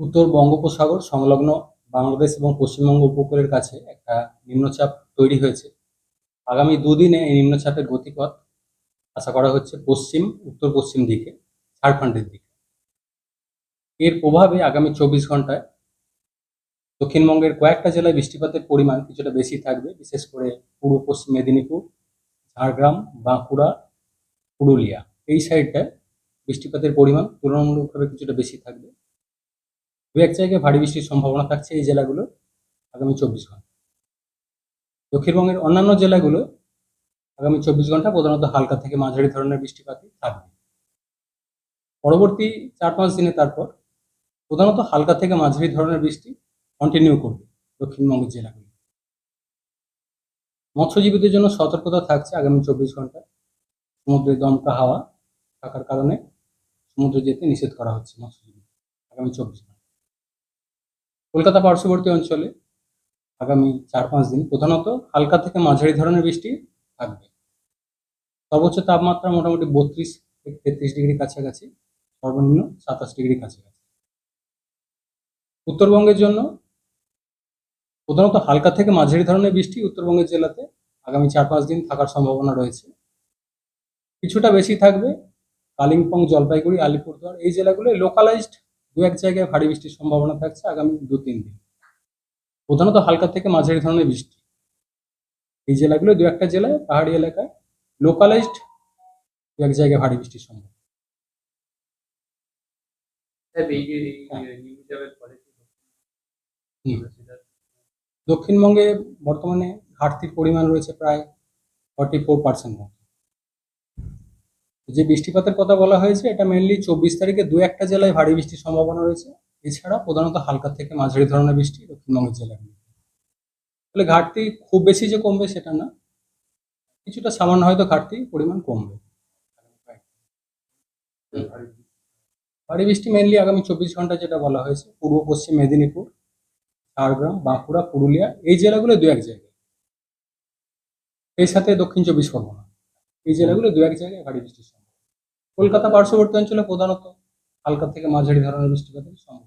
উত্তর বঙ্গোপসাগর সংলগ্ন বাংলাদেশ এবং পশ্চিমবঙ্গ উপকূলের কাছে একটা নিম্নচাপ তৈরি হয়েছে। আগামী দুদিনে এই নিম্নচাপের গতিপথ আশা করা হচ্ছে পশ্চিম, উত্তর পশ্চিম দিকে, ঝাড়খণ্ডের দিকে। এর প্রভাবে আগামী চব্বিশ ঘন্টায় দক্ষিণবঙ্গের কয়েকটা জেলায় বৃষ্টিপাতের পরিমাণ কিছুটা বেশি থাকবে, বিশেষ করে পূর্ব পশ্চিম মেদিনীপুর, ঝাড়গ্রাম, বাঁকুড়া, পুরুলিয়া। এই সাইডটায় বৃষ্টিপাতের পরিমাণ তুলনামূলকভাবে কিছুটা বেশি থাকবে। দু এক জায়গায় ভারী বৃষ্টির সম্ভাবনা থাকছে এই জেলাগুলো আগামী চব্বিশ ঘণ্টা। দক্ষিণবঙ্গের অন্যান্য জেলাগুলো আগামী চব্বিশ ঘণ্টা প্রধানত হালকা থেকে মাঝারি ধরনের বৃষ্টিপাতই থাকবে। পরবর্তী চার পাঁচ দিনে তারপর প্রধানত হালকা থেকে মাঝারি ধরনের বৃষ্টি কন্টিনিউ করবে দক্ষিণবঙ্গের জেলাগুলো। মৎস্যজীবীদের জন্য সতর্কতা থাকছে আগামী চব্বিশ ঘণ্টা। সমুদ্রে দমকা হাওয়া থাকার কারণে সমুদ্রে যেতে নিষেধ করা হচ্ছে মৎস্যজীবী আগামী চব্বিশ ঘণ্টা। কলকাতা পার্শ্ববর্তী অঞ্চলে আগামী চার পাঁচ দিন প্রধানত হালকা থেকে মাঝারি ধরনের বৃষ্টি থাকবে। সর্বোচ্চ তাপমাত্রা মোটামুটি বত্রিশ থেকে তেত্রিশ ডিগ্রি কাছাকাছি, সর্বনিম্ন সাতাশ ডিগ্রি কাছাকাছি। উত্তরবঙ্গের জন্য প্রধানত হালকা থেকে মাঝারি ধরনের বৃষ্টি উত্তরবঙ্গের জেলাতে আগামী চার পাঁচ দিন থাকার সম্ভাবনা রয়েছে। কিছুটা বেশি থাকবে কালিম্পং, জলপাইগুড়ি, আলিপুরদুয়ার এই জেলাগুলো লোকালাইজড দু এক জায়গায় ভারী বৃষ্টির সম্ভাবনা থাকছে আগামী দু তিন দিন। প্রধানত হালকা থেকে মাঝারি ধরনের বৃষ্টি। এই জেলাগুলো দু একটা জেলায় পাহাড়ি এলাকায় লোকালাইজড দু এক জায়গায় ভারী বৃষ্টির সম্ভাবনা। এই যে এই নিউজের ফলে কি হুম। দক্ষিণবঙ্গে বর্তমানে ঘাটতির পরিমাণ রয়েছে প্রায় ফর্টি ফোর পার্সেন্ট মতো। যে বৃষ্টিপাতের কথা বলা হয়েছে, এটা মেনলি চব্বিশ তারিখে দু একটা জেলায় ভারী বৃষ্টির সম্ভাবনা রয়েছে। এছাড়া প্রধানত হালকা থেকে মাঝারি ধরনের বৃষ্টি দক্ষিণবঙ্গের জেলাগুলি তাহলে ঘাটতি খুব বেশি যে কমবে সেটা না, কিছুটা সামান্য হয়তো ঘাটতি পরিমাণ কমবে। ভারী বৃষ্টি মেনলি আগামী চব্বিশ ঘণ্টা যেটা বলা হয়েছে, পূর্ব পশ্চিম মেদিনীপুর, ঝাড়গ্রাম, বাঁকুড়া, পুরুলিয়া, এই জেলাগুলো দু এক জায়গায়। এই সাথে দক্ষিণ চব্বিশ পরগনা। এই জেলাগুলো দু এক জায়গায় ভারী বৃষ্টির সম্ভাবনা। কলকাতা পার্শ্ববর্তী অঞ্চলে প্রধানত হালকা থেকে মাঝারি ধরনের বৃষ্টিপাতের সম্ভাবনা।